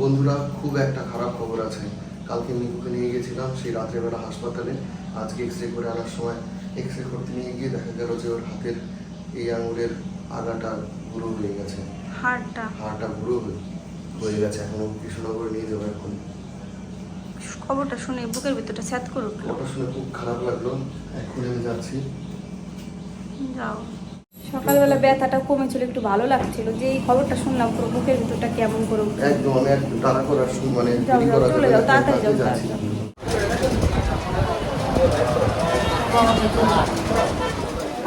বন্ধুরা খুব একটা খারাপ খবর আছে। কালকে মিকুকে নিয়ে গেছিলাম সেই রাত্রেবেলা হাসপাতালে। আজকে এক্স রে করে আনার সময় এক্স রে করতে নিয়ে গিয়ে দেখা গেল যে ওর হাতের এই আঙুলের আগাটা গুঁড়ো হয়ে গেছে। হাড়টা। হাড়টা গুঁড়ো হয়ে- হয়ে গেছে। এখনও কৃষ্ণনগর নিয়ে যাব এখন। খবরটা শুনে বুকের ভিতরটা স্যাত করে উঠল ওটা শুনে খুব খারাপ লাগল। এখন আমি যাচ্ছি। যাও। সকালবেলা ব্যথাটা কমেছিল একটু ভালো লাগছিল। যে এই খবরটা শুনলাম পুরো বুকের ভিতরটা কেমন করে উঠল। একদম আমি একদম তাড়া করার সময় মানে চলে যাও, তাড়াতাড়ি যাও,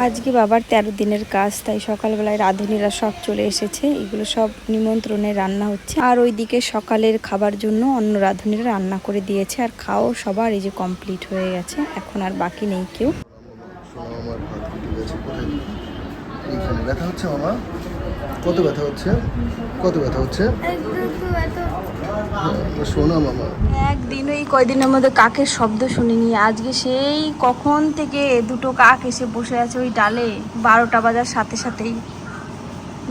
আজকে বাবার তেরো দিনের কাজ তাই সকালবেলায় রাঁধুনিরা সব চলে এসেছে। এগুলো সব নিমন্ত্রণে রান্না হচ্ছে। আর ওইদিকে সকালের খাবার জন্য অন্য রাঁধুনিরা রান্না করে দিয়েছে। আর খাও সবার এই যে কমপ্লিট হয়ে গেছে। এখন আর বাকি নেই কেউ শোনো আমার হাত কেটে গেছে কোথায় এইখানে ব্যথা হচ্ছে মামা? কত ব্যথা হচ্ছে? কত ব্যথা হচ্ছে? শোনো মামা। একদিন এই কয়দিনের মধ্যে কাকের শব্দ শুনিনি। আজকে সেই কখন থেকে দুটো কাক এসে বসে আছে ওই ডালে? বারোটা বাজার সাথে সাথেই।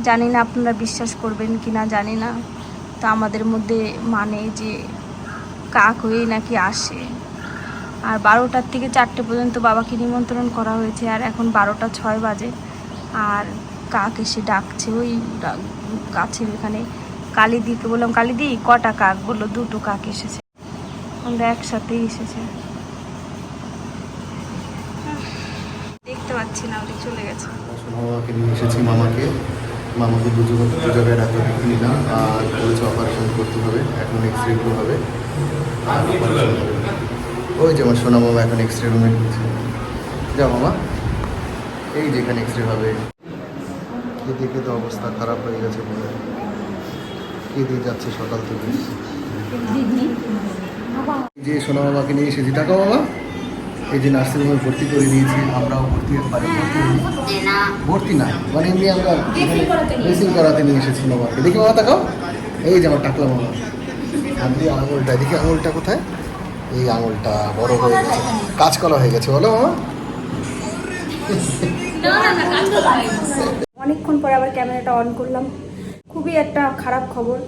জানি না আপনারা বিশ্বাস করবেন কি না জানি না। তা আমাদের মধ্যে মানে যে কাক হয়েই নাকি আসে। আর বারোটার থেকে চারটে পর্যন্ত বাবাকে নিমন্ত্রণ করা হয়েছে। আর এখন বারোটা ছয় বাজে। আর কাক এসে ডাকছে, ওই গাছের এখানে কালিদিকে বললাম কালিদি কটা কাক বলল, দুটো কাক এসেছে। আমরা একসাথেই এসেছে। দেখতে পাচ্ছি না ওটা চলে গেছে। মামাকে। মামাকে মামাকে জায়গা দু জায়গায় ডাক্তার দেখিয়ে নিলাম আর বলেছে অপারেশন করতে হবে, এখন এক্স রে হবে। আর। ওই যে আমার সোনা মামা এখন এক্স রে রুমে ঢুকছে। যা মামা। এই যেখানে এক্স রে হবে। কেঁদে কেঁদে অবস্থা খারাপ হয়ে গেছে বলে। কেঁদে যাচ্ছে সকাল থেকে? এই যে সোনা মামাকে নিয়ে এসেছি। টাকা মামা এই যে নার্সিংহোমে ভর্তি করে দিয়েছি আমরাও ভর্তি হতে পারি। ভর্তি ভর্তি না মানে এমনি আমরা ড্রেসিং করাতে নিয়ে এসেছি। মামাকে দেখি মামা তাকাও। এই যে আমার টাকলা বাবা হাতে আঙুলটা দেখি আঙুলটা কোথায়? এই আঙুলটা বড় হয়ে গেছে। কাঁচকলা হয়ে গেছে। বলো মামা। অনেকক্ষণ পরে আবার ক্যামেরাটা অন করলাম। খুবই একটা খারাপ খবর।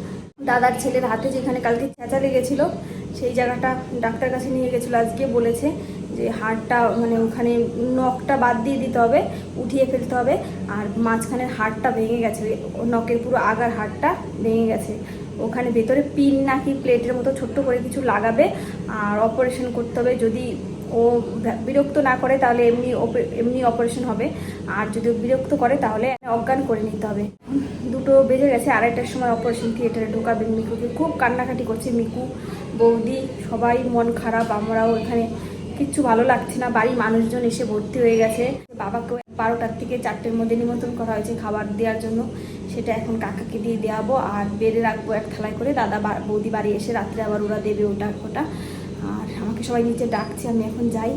দাদার ছেলের হাতে যেখানে কালকে চেঁচা লেগেছিল সেই জায়গাটা ডাক্তার কাছে নিয়ে গেছিল আজকে, বলেছে যে হাড়টা মানে ওখানে নখটা বাদ দিয়ে দিতে হবে, উঠিয়ে ফেলতে হবে, আর মাঝখানের হাড়টা ভেঙে গেছে, নখের পুরো আগার হাড়টা ভেঙে গেছে। ওখানে ভেতরে পিন নাকি প্লেটের মতো ছোট্ট করে কিছু লাগাবে, আর অপারেশন করতে হবে যদি ও বিরক্ত না করে তাহলে এমনি এমনি অপারেশন হবে। আর যদি বিরক্ত করে তাহলে অজ্ঞান করে নিতে হবে। দুটো বেজে গেছে, আড়াইটার সময় অপারেশন থিয়েটারে ঢোকাবেন মিকুকে। খুব কান্নাকাটি করছে মিকু। বৌদি, সবাই মন খারাপ, আমরাও এখানে কিচ্ছু ভালো লাগছে না। বাড়ির মানুষজন এসে ভর্তি হয়ে গেছে। বাবাকেও বারোটার থেকে চারটের মধ্যে নিমন্ত্রণ করা হয়েছে খাবার দেওয়ার জন্য। সেটা এখন কাকাকে দিয়ে দেওয়াবো। আর বেড়ে রাখব এক থালায় করে। দাদা বৌদি বাড়ি এসে রাত্রে আবার ওরা দেবে ওটা ওটা। সবাই নিচে ডাকছে, আমি এখন যাই।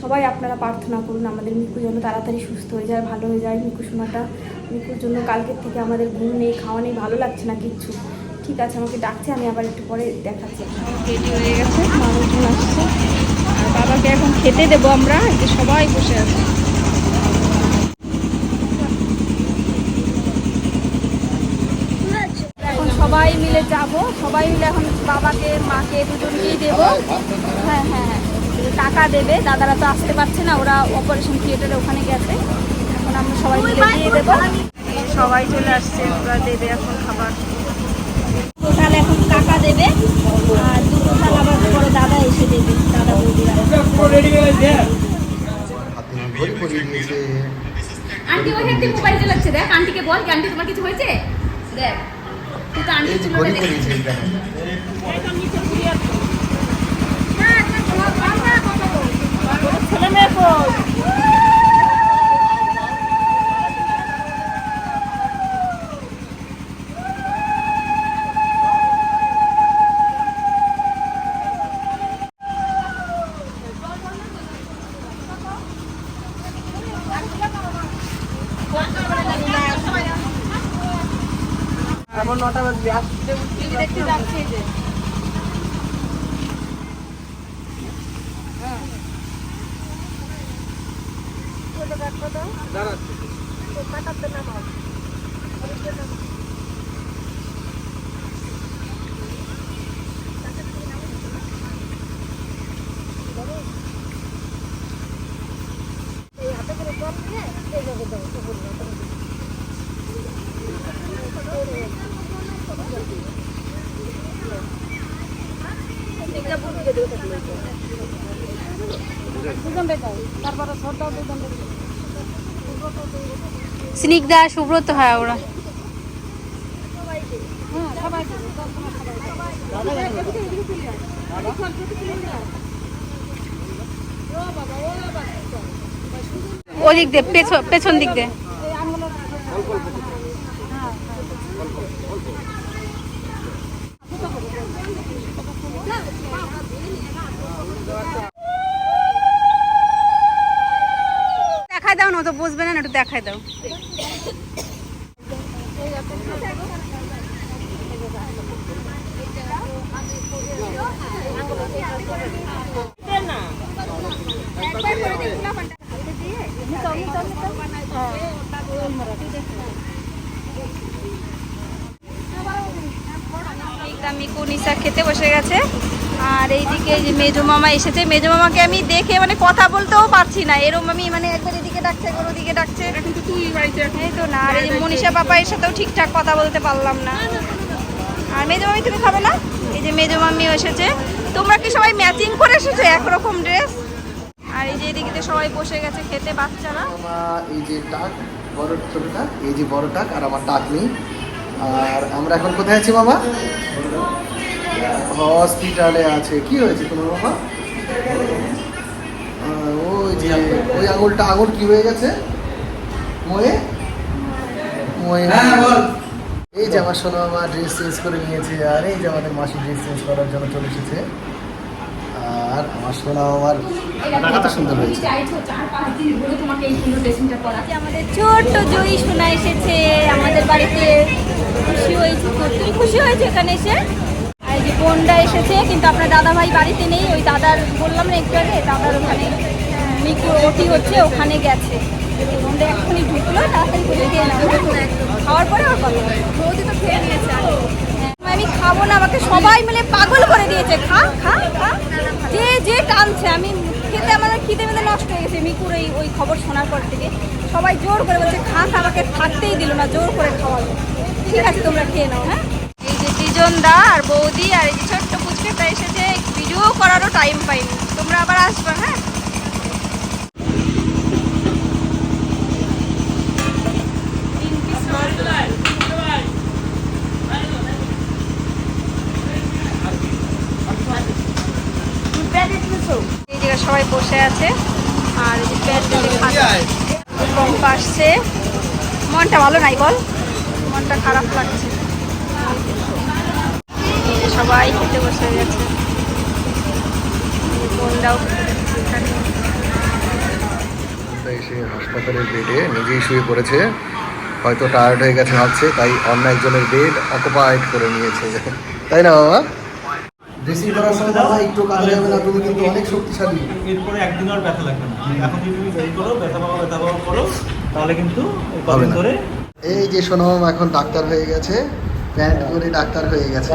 সবাই আপনারা প্রার্থনা করুন, আমাদের মিকু যেন তাড়াতাড়ি সুস্থ হয়ে যায়, ভালো হয়ে যায়। মিকু সোনাটা, মিকুর জন্য কালকের থেকে আমাদের ঘুম নেই, খাওয়া নেই, ভালো লাগছে না কিচ্ছু। ঠিক আছে, আমাকে ডাকছে, আমি আবার একটু পরে দেখাচ্ছি। রেডি হয়ে গেছে মানুষজন আসছে। আর বাবাকে এখন খেতে দেবো আমরা যে সবাই বসে আছে এখন সবাই মিলে যাব। সবাই মিলে এখন বাবাকে, মাকে দুজনকেই দেবো। হ্যাঁ হ্যাঁ হ্যাঁ। টাকা দেবে। দাদারা তো আসতে পারছে না, ওরা অপারেশন থিয়েটারে ওখানে গেছে। এখন আমরা সবাই মিলে দিয়ে দেবো। সবাই চলে আসছে, ওরা দেবে এখন খাবার। টোটাল এখন টাকা দেবে। আর দুটো থাল আবার পরে দাদা এসে দেবে, দাদা আন্টি, ওই মোবাইল চালাচ্ছে। দেখ, আন্টিকে বল আন্টি, তোমার কিছু হয়েছে? দেখ। ছিল এখানে ছেলে মেয়ে কই? দেখতে যাচ্ছে এই যে স্নিগ্ধা সুব্রত হয় ওরা। ওদিক দে পেছন পেছন দিক দে দেখাই দাও না তো বুঝবে না, একটু দেখাই দাও। মিকু নিশা খেতে বসে গেছে। আর এইদিকে যে মেজো মামা এসেছে। মেজো মামাকে আমি দেখে মানে কথা বলতেও পারছি না। এরম আমি মানে একবার এদিকে ডাকছে একবার ওদিকে ডাকছে। এই তো না আর এই যে মনীষা পাপা এর সাথেও ঠিকঠাক কথা বলতে পারলাম না। আর মেজো মামি তুমি খাবে না? এই যে মেজো মামিও এসেছে। তোমরা কি সবাই ম্যাচিং করে এসেছ একরকম ড্রেস আর এই যে এদিকে তো সবাই বসে গেছে খেতে বাচ্চারা। এই যে টাক বড় ছোটটা এই যে বড় টাক আর আমার টাক নেই আর আমরা এখন কোথায় আছি মামা? হসপিটালে আছে। কি হয়েছে তোমার আহ, ওই যে ওই আঙুলটা আঙুল কি হয়ে গেছে? ময়ে? ময়ে। এই যে আমার সোনা মামা ড্রেস চেঞ্জ করে নিয়েছে আর এই যে আমাদের মাসি ড্রেস চেঞ্জ করার জন্য চলে এসেছে। আর আমার সোনা মামার কত সুন্দর হয়েছে। আমাদের ছোট্ট জয়ী শোনা এসেছে আমাদের বাড়িতে খুশি হয়েছে খুশি হয়েছে এখানে এসে। বোনটা এসেছে কিন্তু আপনার দাদা ভাই বাড়িতে নেই ওই দাদার বললাম না একটু আগে দাদার ওখানে ওটি হচ্ছে ওখানে গেছে। বোনটা এক্ষুনি ঢুকলো তাড়াতাড়ি করে খাওয়ার পরে ওর তো খেয়ে নিয়েছে হ্যাঁ, আমি খাব না আমাকে সবাই মিলে পাগল করে দিয়েছে। খা খা খা। যে যে টানছে আমি খেতে আমাদের খিদে মেদে নষ্ট হয়ে গেছে মিকুর এই ওই খবর শোনার পর থেকে। সবাই জোর করে বলছে খা খা আমাকে থাকতেই দিল না জোর করে খাওয়ালো। ঠিক আছে তোমরা খেয়ে নাও হ্যাঁ? এই দা আর বৌদি আর এই যে ছোট্ট পুচকেটা এসেছে। ভিডিও করারও টাইম পাইনি। তোমরা আবার আসবে হ্যাঁ? এই জায়গায় সবাই বসে আছে। আর এই যে আসছে। মনটা ভালো নাই বল? মনটা খারাপ লাগছে। সবাই খেতে বসে গেছে। বোনরাও এসে হাসপাতালের বেডে নিজেই শুয়ে পড়েছে। হয়তো টায়ার্ড হয়ে গেছে ভাবছে তাই অন্য একজনের বেড অকুপাইড করে নিয়েছে। তাই না বাবা? ড্রেসিং করার সময় বাবা একটু কাজে যাবে না তুমি কিন্তু অনেক শক্তিশালী। এরপরে একদিন আর ব্যথা লাগবে না। এখন যদি তুমি করো ব্যথা পাবো ব্যথা পাবো করো তাহলে কিন্তু এই কদিন ধরে এই যে সোনম এখন ডাক্তার হয়ে গেছে। প্যান্ট করে ডাক্তার হয়ে গেছে।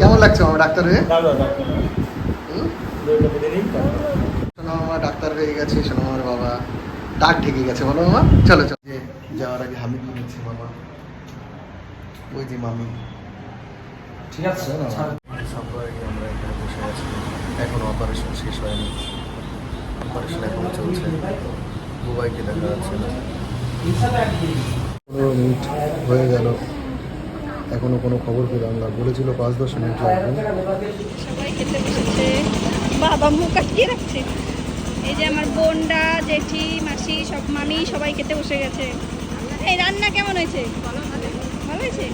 কেমন লাগছে আমার ডাক্তার হয়ে। সোনম মামা ডাক্তার হয়ে গেছে সোনম মামার বাবা। ডাক ঢেকে গেছে বলো মামা। চলো চলো। যে যাওয়ার আগে হামি নিচ্ছে মামা। ওই যে মামি। ঠিক আছে ছাড়। সবাই আমরা এখানে বসে আছি। এখনও অপারেশন শেষ হয়নি। অপারেশন এখনও চলছে। বুবাইকে দেখা যাচ্ছে না। পনেরো মিনিট হয়ে গেল। এখনও কোনো খবর পেলাম না। বলেছিল পাঁচ দশ মিনিট লাগবে। সবাই খেতে বসেছে। বাবা মুখ আটকিয়ে রাখছে। এই যে আমার বোনরা জেঠি মাসি সব মামি সবাই খেতে বসে গেছে। এই রান্না কেমন হয়েছে? ভালো হয়েছে?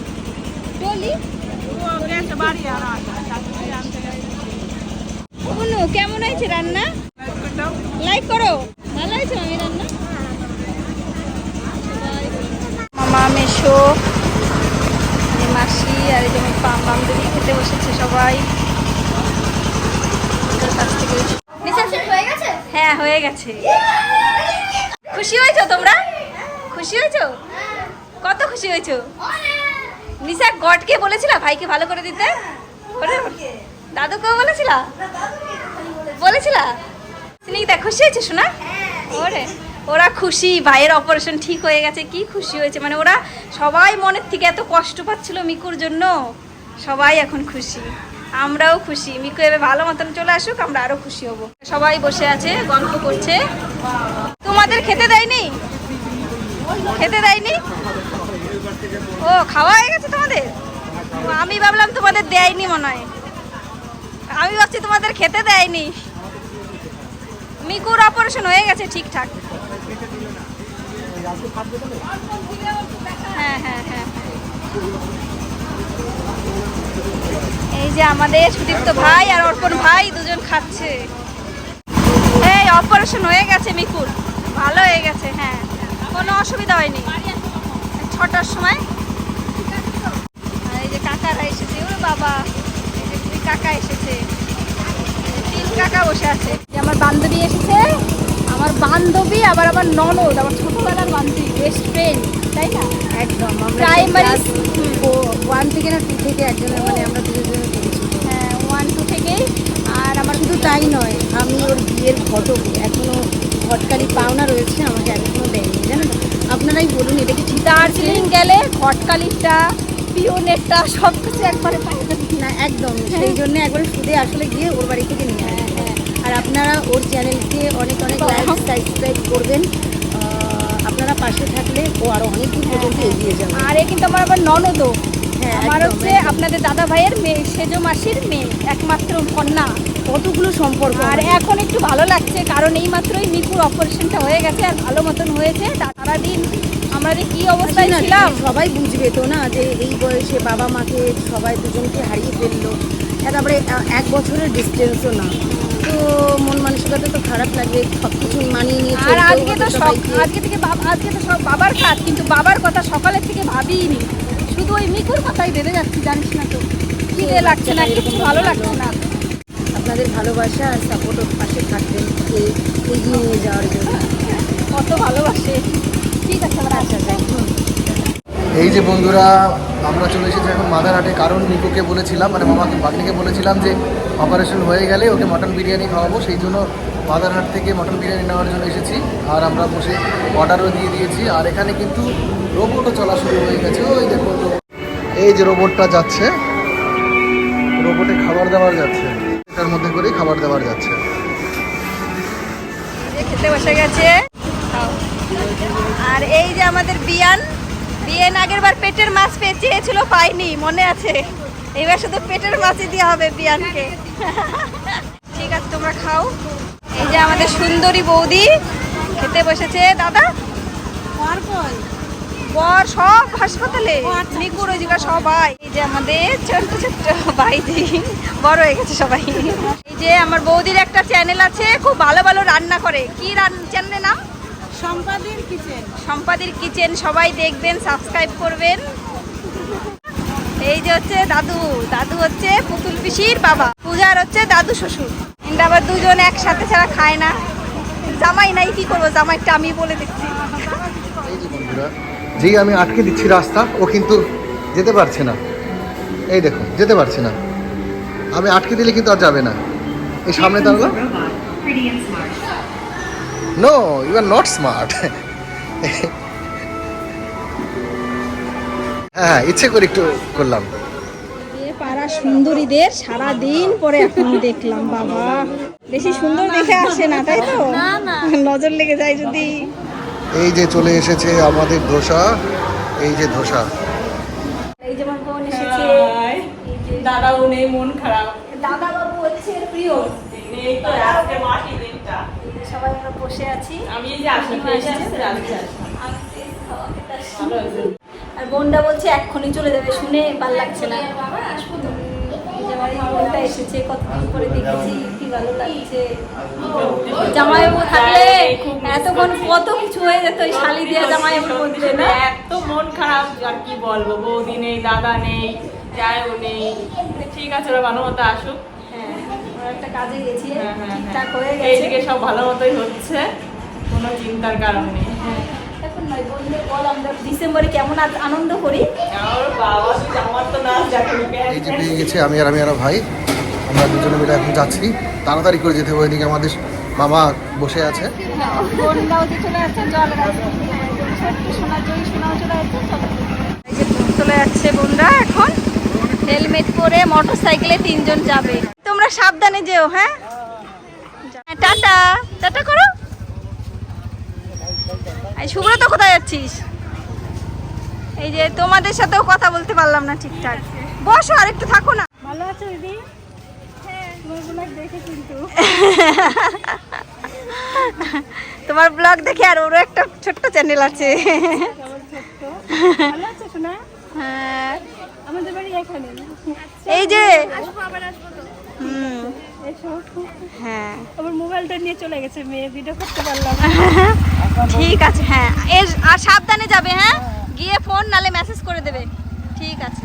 ডলি কেমন হয়েছে রান্না? লাইক করো ভালো হয়েছে মামি রান্না মামা মেশো এই মাসি আর এই যেমন পাম বান্ধবী খেতে বসেছে সবাই। হ্যাঁ হয়ে গেছে। খুশি হয়েছো তোমরা? খুশি হয়েছো? কত খুশি হয়েছো? নিশা গডকে বলেছিলা ভাইকে ভালো করে দিতে? দাদুকেও বলেছিলা? বলেছিলা? স্নিগ্ধা খুশি হয়েছে শোনা ওরে। ওরা খুশি, ভাইয়ের অপারেশন ঠিক হয়ে গেছে, কি খুশি হয়েছে? মানে ওরা সবাই মনের থেকে এত কষ্ট পাচ্ছিল মিকুর জন্য। সবাই এখন খুশি, আমরাও খুশি। মিকু এবার ভালো মতন চলে আসুক, আমরা আরও খুশি হব। সবাই বসে আছে, গল্প করছে। তোমাদের খেতে দেয়নি? খেতে দেয়নি? ও, খাওয়া হয়ে গেছে তোমাদের? আমি ভাবলাম তোমাদের দেয়নি মনে হয়। আমি ভাবছি তোমাদের খেতে দেয়নি। মিকুর অপারেশন হয়ে গেছে ঠিকঠাক। হ্যাঁ হ্যাঁ হ্যাঁ এই যে আমাদের সুদীপ্ত ভাই আর অর্পণ ভাই দুজন খাচ্ছে। এই অপারেশন হয়ে গেছে মিকুর ভালো হয়ে গেছে হ্যাঁ। কোনো অসুবিধা হয়নি। ছটার সময়। এই যে কাকারা এসেছে, ওরে বাবা। কাকা এসেছে। তিন কাকা বসে আছে। আমার বান্ধবী এসেছে। আমার বান্ধবী আবার আমার ননদ আমার ছোটবেলার বান্ধবী বেস্ট ফ্রেন্ড তাই না? একদম প্রাইমারি ওয়ান থেকে না টু থেকে একজনের মানে আমরা দুজনে হ্যাঁ ওয়ান টু থেকেই। আর আমার শুধু তাই নয় আমি ওর বিয়ের ঘটক এখনও ঘটকালি পাওনা রয়েছে আমাকে এখনও দেয়নি জানেন? আপনারাই বলুন এটা কি দার্জিলিং গেলে ঘটকালিটা পিওনেরটা সব কিছু একবারে পাই না একদম সেই জন্য একবারে সুদে আসলে গিয়ে ওর বাড়ি থেকে নিয়ে আসি। আর আপনারা ওর চ্যানেলকে অনেক অনেক লাইক সাবস্ক্রাইব করবেন। আপনারা পাশে থাকলে ও আরও অনেক দূর পর্যন্ত এগিয়ে যাবে। আর এ কিন্তু আমার আবার ননদও। হ্যাঁ, আমার হচ্ছে আপনাদের দাদা ভাইয়ের মেয়ে সেজো মাসির মেয়ে একমাত্র কন্যা। কতগুলো সম্পর্ক আর এখন একটু ভালো লাগছে কারণ এই মাত্রই মিকুর অপারেশনটা হয়ে গেছে আর ভালো মতন হয়েছে। সারাদিন আমরা যে কি অবস্থায় না, ছিলাম? সবাই বুঝবে তো না যে এই বয়সে বাবা মাকে সবাই দুজনকে হারিয়ে ফেলল। তারপরে এক বছরের ডিস্টেন্সও না। তো মন মানসিকতা তো খারাপ লাগবে সব কিছু মানিয়ে নিয়ে আর আজকে তো সব আজকে থেকে বাব- আজকে তো সব বাবার কাজ কিন্তু বাবার কথা সকালের থেকে ভাবিনি শুধু ওই মিকুর কথাই ভেবে যাচ্ছি জানিস না তো। খিদে লাগছে না কিছু ভালো লাগছে না। আপনাদের ভালোবাসা আর সাপোর্ট পাশে থাকবেন এগিয়ে নিয়ে যাওয়ার জন্য। কত ভালোবাসে। ঠিক আছে আমরা আচ্ছা যাই এই যে বন্ধুরা, আমরা চলে এসেছি এখন মাদারহাটে। কারণ নিকোকে বলেছিলাম মানে মামাকে বাগনিকে বলেছিলাম যে অপারেশন হয়ে গেলে ওকে মটন বিরিয়ানি খাওয়াবো। সেই জন্য মাদারহাট থেকে মটন বিরিয়ানি নেওয়ার জন্য এসেছি। আর আমরা বসে অর্ডারও দিয়ে দিয়েছি। আর এখানে কিন্তু রোবটও চলা শুরু হয়ে গেছে। ওই দেখুন এই যে রোবটটা যাচ্ছে। রোবটে খাবার দাবার যাচ্ছে। এটার মধ্যে করেই খাবার দাবার যাচ্ছে। আর এই যে আমাদের বিয়ান বিয়ান আগের বার পেটের মাছ পেয়ে চেয়েছিল পাইনি মনে আছে। এবার শুধু পেটের মাছই দেওয়া হবে বিয়ানকে। ঠিক আছে তোমরা খাও। এই যে আমাদের সুন্দরী বৌদি খেতে বসেছে। দাদা? বর সব হাসপাতালে। নিকুর জায়গা সবাই। এই যে আমাদের ছোট্ট ছোট্ট ভাইজি। বড় হয়ে গেছে সবাই। এই যে আমার বৌদির একটা চ্যানেল আছে খুব ভালো ভালো রান্না করে। কি চ্যানেলের নাম? সম্পাদের কিচেন। সম্পাদির কিচেন সবাই দেখবেন সাবস্ক্রাইব করবেন। এই যে হচ্ছে দাদু দাদু হচ্ছে পুতুল পিসির বাবা পূজার হচ্ছে দাদু শ্বশুর। কিন্তু আবার দুজন একসাথে ছাড়া খায় না। জামাই নাই কি করব? জামাইটা আমি বলে দিচ্ছি। যে যেই আমি আটকে দিচ্ছি রাস্তা ও কিন্তু যেতে পারছে না। এই দেখুন যেতে পারছে না। আমি আটকে দিলে কিন্তু আর যাবে না। এই সামনে দাঁড়ালাম no you are not smart হ্যাঁ ইচ্ছে করে একটু করলাম। এ পাড়া সুন্দরীদের সারা দিন পরে এখন দেখলাম বাবা। বেশি সুন্দর দেখে আসে না তাই তো? নজর লেগে যায় যদি। এই যে চলে এসেছে আমাদের ধোসা এই যে ধোসা। এই যেমন বোন এসেছে। দাদাও নেই মন খারাপ। দাদা বাবু হচ্ছে প্রিয়। নেই তো আজকে মাটি সবাই আমরা বসে আছি। আমি যে আর বোনটা বলছে এক্ষুনি চলে যাবে শুনে ভালো লাগছে না। বোনটা এসেছে কতদিন পরে দেখেছি কি ভালো লাগছে। জামাইবাবু থাকলে এতক্ষণ কত কিছু হয়ে যেত ওই শালি দিয়ে জামাইবাবুর মধ্যে না? এত মন খারাপ আর কি বলব? বৌদি নেই দাদা নেই যাইও নেই। ঠিক আছে ওরা ভালো মতো আসুক। একটা কাজে গেছি হ্যাঁ, হ্যাঁ, ঠিকঠাক হ্যাঁ। হয়ে গেছে এইদিকে সব ভালো মতোই হচ্ছে কোনো চিন্তার কারণ নেই হ্যাঁ, এখন নয় বললে বল আমরা ডিসেম্বরে কেমন আনন্দ করি আমার বাবা শুধু আমার তো নাচ দেখে এই যে পেয়ে গেছে আমি আর আমি আর ভাই আমরা দুজনে মিলে এখন যাচ্ছি তাড়াতাড়ি করে যেতে হবে এদিকে আমাদের মামা বসে আছে চলে যাচ্ছে বোনরা এখন হেলমেট পরে মোটর সাইকেলে তিনজন যাবে। তোমরা সাবধানে যেও হ্যাঁ? টাটা টাটা করো। সুব্রত কোথায় যাচ্ছিস? এই যে তোমাদের সাথেও কথা বলতে পারলাম না ঠিকঠাক। বসো আর একটু থাকো না। ভালো আছো দিদি? হ্যাঁ তোমার ব্লগ দেখে আর ওরও একটা ছোট্ট চ্যানেল আছে। শোনা হ্যাঁ। আমাদের বাড়ি এখানে এই যে হুম। হ্যাঁ। আবার মোবাইলটা নিয়ে চলে গেছে মেয়ে ভিডিও করতে পারলাম ঠিক আছে হ্যাঁ। আর সাবধানে যাবে হ্যাঁ? গিয়ে ফোন নালে মেসেজ করে দেবে। ঠিক আছে।